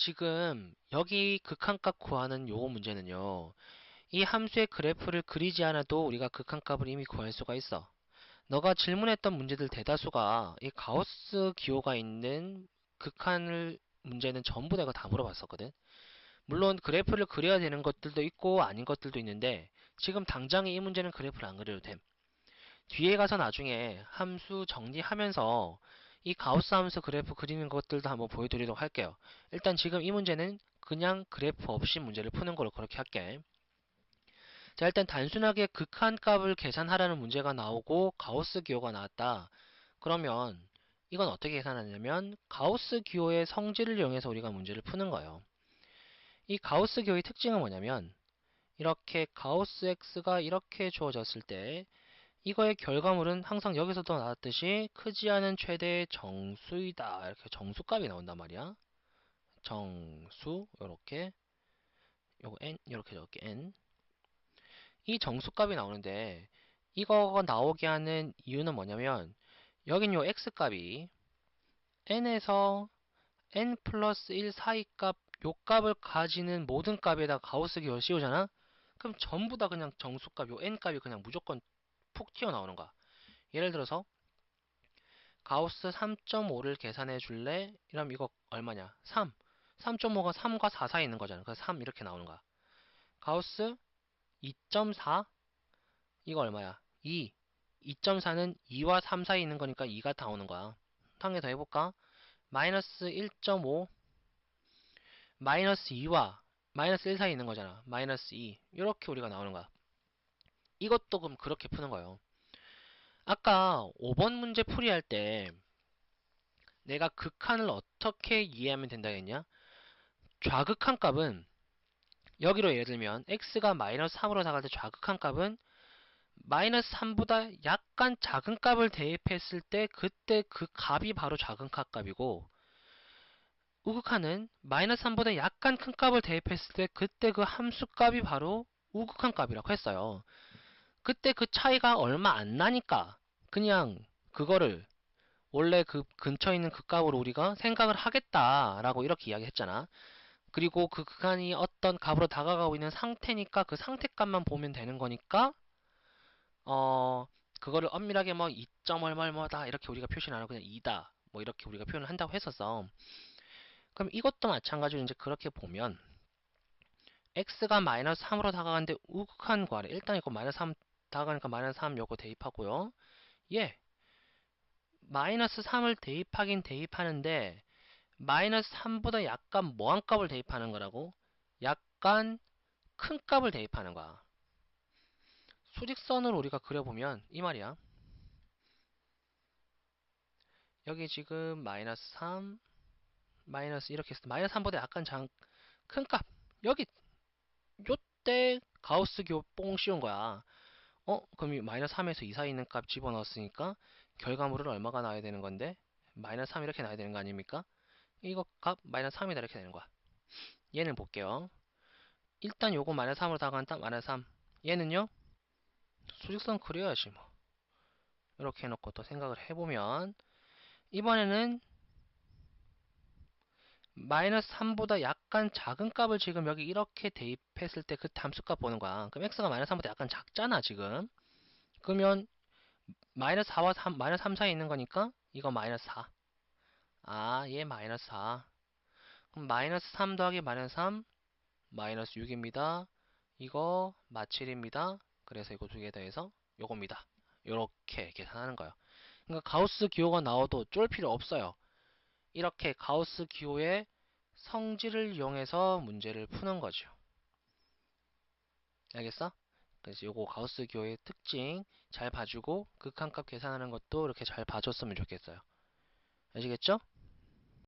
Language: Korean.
지금 여기 극한값 구하는 요거 문제는요. 이 함수의 그래프를 그리지 않아도 우리가 극한값을 이미 구할 수가 있어. 너가 질문했던 문제들 대다수가 이 가우스 기호가 있는 극한을 문제는 전부 내가 다 물어봤었거든. 물론 그래프를 그려야 되는 것들도 있고 아닌 것들도 있는데 지금 당장에 이 문제는 그래프를 안 그려도 됨. 뒤에 가서 나중에 함수 정리하면서 이 가우스 함수 그래프 그리는 것들도 한번 보여드리도록 할게요. 일단 지금 이 문제는 그냥 그래프 없이 문제를 푸는 걸로 그렇게 할게. 자 일단 단순하게 극한값을 계산하라는 문제가 나오고 가우스 기호가 나왔다. 그러면 이건 어떻게 계산하냐면 가우스 기호의 성질을 이용해서 우리가 문제를 푸는 거예요. 이 가우스 기호의 특징은 뭐냐면 이렇게 가우스 x가 이렇게 주어졌을 때 이거의 결과물은 항상 여기서도 나왔듯이 크지 않은 최대의 정수이다. 이렇게 정수값이 나온단 말이야. 정수 요렇게 요거 n 이렇게 적게 n 이 정수값이 나오는데 이거가 나오게 하는 이유는 뭐냐면 여긴 요 x값이 n에서 n 플러스 1 사이 값, 요 값을 가지는 모든 값에다 가우스 기호를 씌우잖아? 그럼 전부 다 그냥 정수값, 요 n 값이 그냥 무조건 푹 튀어나오는 거야. 예를 들어서 가우스 3.5를 계산해 줄래? 이러면 이거 얼마냐? 3. 3.5가 3과 4 사이에 있는 거잖아. 그래서 3 이렇게 나오는 거야. 가우스 2.4 이거 얼마야? 2 2.4는 2와 3 사이에 있는 거니까 2가 나오는 거야. 한 개 더 해볼까? 마이너스 1.5 마이너스 2와 마이너스 1 사이에 있는 거잖아. 마이너스 2 이렇게 우리가 나오는 거야. 이것도 그럼 그렇게 푸는 거예요. 아까 5번 문제 풀이할 때 내가 극한을 어떻게 이해하면 된다 했냐? 좌극한 값은 여기로 예를 들면 x가 마이너스 3으로 나갈 때 좌극한 값은 마이너스 3보다 약간 작은 값을 대입했을 때 그때 그 값이 바로 좌극한 값이고 우극한은 마이너스 3보다 약간 큰 값을 대입했을 때 그때 그 함수 값이 바로 우극한 값이라고 했어요. 그때 그 차이가 얼마 안 나니까 그냥 그거를 원래 그 근처에 있는 그 값으로 우리가 생각을 하겠다라고 이렇게 이야기했잖아. 그리고 그 극한이 어떤 값으로 다가가고 있는 상태니까 그 상태값만 보면 되는 거니까 어 그거를 엄밀하게 뭐 2점 얼마 얼마다 이렇게 우리가 표시는 안 하고 그냥 2다 뭐 이렇게 우리가 표현을 한다고 했었어. 그럼 이것도 마찬가지로 이제 그렇게 보면 x가 마이너스 3으로 다가가는데 우극한 괄호 일단 이거 마이너스 3 다가가니까 마이너스 3 요거 대입하고요. 예. 마이너스 3을 대입하긴 대입하는데 마이너스 3보다 약간 뭐한 값을 대입하는 거라고? 약간 큰 값을 대입하는 거야. 수직선을 우리가 그려보면 이 말이야. 여기 지금 마이너스 3 마이너스 이렇게 때 마이너스 3보다 약간 장, 큰 값. 여기 요때 가우스 기호 뽕 씌운 거야. 어? 그럼 이 마이너스 3에서 2 사이 있는 값 집어넣었으니까 결과물은 얼마가 나와야 되는 건데? 마이너스 3 이렇게 나와야 되는 거 아닙니까? 이거 값 마이너스 3이다 이렇게 되는 거야. 얘는 볼게요. 일단 요거 마이너스 3으로 다가간다 마이너스 3. 얘는요? 수직선 그려야지 뭐. 이렇게 해놓고 또 생각을 해보면 이번에는 마이너스 3보다 약 간 작은 값을 지금 여기 이렇게 대입했을 때 그 함수값 보는 거야. 그럼 x가 마이너스 3보다 약간 작잖아 지금. 그러면 마이너스 4와 3, 마이너스 3 사이에 있는 거니까 이거 마이너스 4. 아, 얘 마이너스 4. 그럼 마이너스 3 더하기 마이너스 3 마이너스 6입니다. 이거 마7입니다. 그래서 이거 두 개 더해서 요겁니다. 요렇게 계산하는 거예요. 그러니까 가우스 기호가 나와도 쫄 필요 없어요. 이렇게 가우스 기호의 성질을 이용해서 문제를 푸는 거죠. 알겠어? 그래서 요거 가우스 기호의 특징 잘 봐주고 극한값 계산하는 것도 이렇게 잘 봐줬으면 좋겠어요. 아시겠죠?